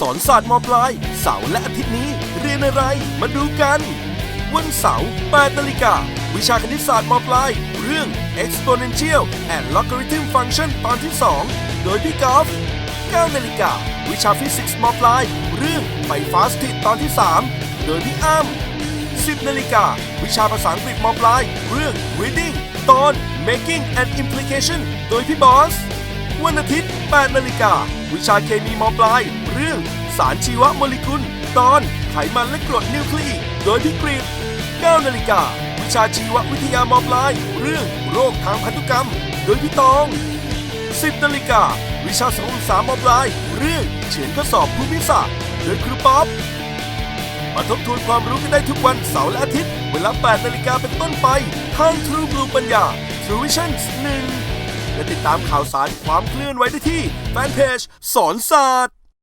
สอนศาสตร์มปลาย เสาร์และอาทิตย์นี้ เรียนอะไร มาดูกัน วันเสาร์8นาฬิกา วิชาคณิตศาสตร์มปลาย เรื่อง exponential and logarithm function ตอนที่ 2 โดยพี่กอล์ฟ9นาฬิกา วิชาฟิสิกส์มปลาย เรื่องไฟฟ้าสถิตตอนที่ 3 โดยพี่อ้ำ10นาฬิกา วิชาภาษาอังกฤษมปลาย เรื่อง reading ตอน making and implication โดยพี่บอสวันอาทิตย์8นาฬิกา วิชาเคมีมปลาย เรื่อง สารชีวโมเลกุล ตอนไขมันและกรดนิวคลีโดยพี่กรีด9นาฬิกาวิชาชีววิทยามปลาย เรื่องโรคทางพันธุกรรม โดยพี่ตอง 10นาฬิกาวิชาสังคมศึกษามปลาย เรื่องเขียนข้อสอบภูมิศาสตร์โดยครูป๊อปมาทบทวนความรู้กันได้ทุกวันเสาร์และอาทิตย์ เวลา 8 นาฬิกาเป็นต้นไป ทาง True Blue ปัญญา True Vision 1และติดตามข่าวสารความเคลื่อนไหวได้ที่แฟนเพจสอนศาสตร์